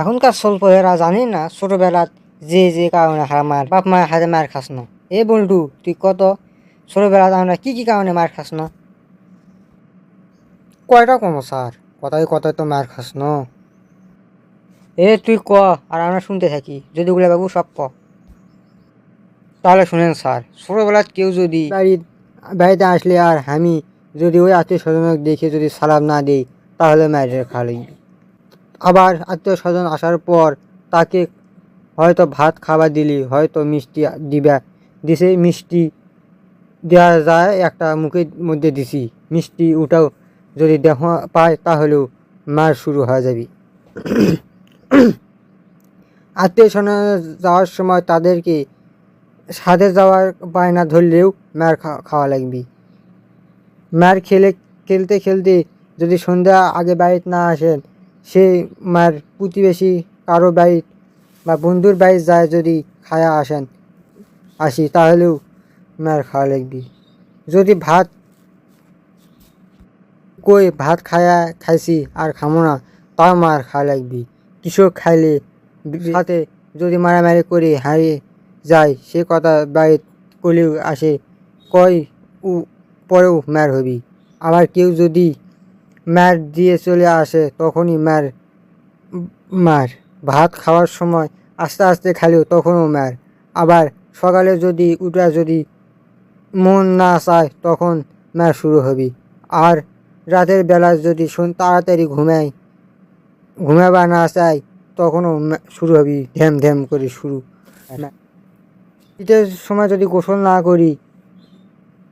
এখনকার স্বল্প এরা জানি না ছোটবেলাত যে যে কারণে মার, বাপ মায়ের হাতে মার খাস না। এ বল্টু তুই কত? ছোটবেলাত আমরা কি কি কারণে মার খাস না? কয়টা কম স্যার? কথায় কথায় তো মার খাস না। এ তুই ক, আর আমরা শুনতে থাকি, যদি বাবু সব ক। তাহলে শুনেন স্যার ছোটবেলাত কেউ যদি বাড়ির, বাড়িতে আসলে আর আমি যদি ওই আত্মীয় স্বজনক দেখে যদি সালাম না দিই, তাহলে মায়ের খালি। আবার আত্মীয় স্বজন আসার পর তাকে হয়তো ভাত খাবার দিলি, হয়তো মিষ্টি দিবা। দিছে মিষ্টি দেওয়া যায় একটা মুখের মধ্যে দিছি। মিষ্টি ওটাও যদি দেখা পায় তাহলেও মার শুরু হয়ে যাবে। আত্মীয় স্বজন যাওয়ার সময় তাদেরকে সাথে যাওয়ার বায়না ধরলেও মার খাওয়া লাগবে। মার খেলে খেলতে খেলতে যদি সন্ধ্যা আগে বাড়িতে না আসেন সে মার প্রতিবেশী কারও বাড়ির বা বন্ধুর বাড়ি যায় যদি খায়া আসেন আসি তাহলেও মার খাওয়া লাগবে। যদি ভাত কই ভাত খায়া খাইছি আর খামো না তাও মার খাওয়া লাগবে। কৃষক খাইলে সাথে যদি মারামারি করে হারিয়ে যায় সে কথা বাড়িত কলেও আসে কয় উ পরেও মার হবি। আবার কেউ যদি মার দিয়ে চলে আসে, তখনই মার মার ভাত খাওয়ার সময় আস্তে আস্তে খেলেও তখনও মার আবার সকালে যদি, উঠা যদি মন না চায়, তখন মার শুরু হবি। আর রাতের বেলা যদি শোন, তাড়াতাড়ি ঘুমাই, ঘুমাবা না চাই তখনও শুরু হবি ধ্যাম ধ্যাম করে শুরু। শীতের সময় যদি গোসল না করি,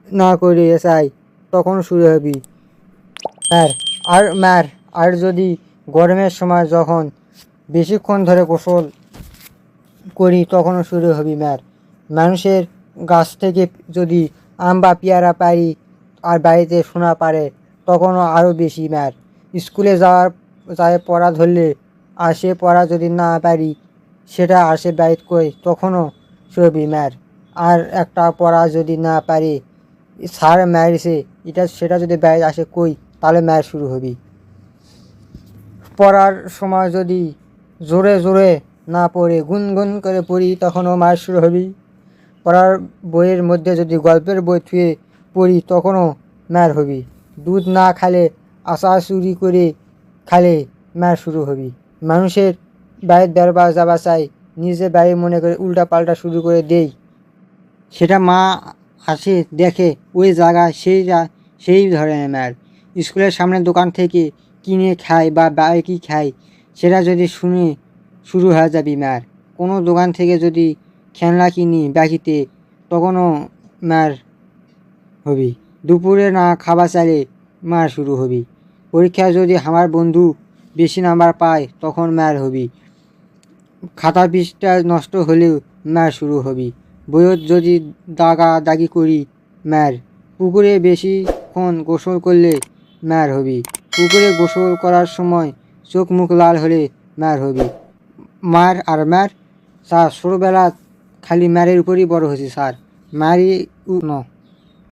না করে চাই, তখন শুরু হবি। ম্যার আর ম্যার আর যদি গরমের সময় যখন বেশিক্ষণ ধরে গোসল করি, তখনও শুরু হবি ম্যার মানুষের গাছ থেকে যদি আম বা পেয়ারা পারি আর বাড়িতে শোনা পারে, তখনও আরও বেশি ম্যার স্কুলে যাওয়ার, যায় পড়া ধরলে আর সে পড়া যদি না পারি, সেটা আসে বাড়িতে কই, তখনও শুরু ম্যার আর একটা পড়া যদি না পারি, স্যার ম্যারিসে এটা, সেটা যদি বাইরে আসে কই তাহলে ম্যাচ শুরু হবি। পড়ার সময় যদি জোরে জোরে না পড়ে, গুনগুন করে পড়ি, তখনও ম্যাচ শুরু হবি। পড়ার বইয়ের মধ্যে যদি গল্পের বই থুয়ে পড়ি, তখনও ম্যার হবি। দুধ না খালে, আশা চুরি করে খালে ম্যার শুরু হবি। মানুষের বাইরের দরবার যাবা চাই নিজে বাইরে মনে করে উল্টা পাল্টা শুরু করে দেই। সেটা মা আসে, দেখে, ওই জায়গায় সেই সেই ধরনের ম্যার। স্কুলের সামনে দোকান থেকে কিনে খায় বা বাইকি খায় সেটা যদি শুনে শুরু হয়ে যাবি ম্যার কোনো দোকান থেকে যদি খেলনা কিনি বাকিতে তখনও ম্যার হবি। দুপুরে না খাবার চাইলে মার শুরু হবি। পরীক্ষায় যদি আমার বন্ধু বেশি নাম্বার পায়, তখন ম্যার হবি। খাতা পিসটা নষ্ট হলেও ম্যার শুরু হবি। বইয়ত যদি দাগা দাগি করি ম্যার পুকুরে বেশিক্ষণ গোসল করলে ম্যার হবি। পুকুরে গোসল করার সময় চোখ মুখ লাল হলে ম্যার হবি। মার আর ম্যার স্যার ছোটোবেলা খালি ম্যারের উপরই বড় হয়েছে, স্যার। ম্যারি ন।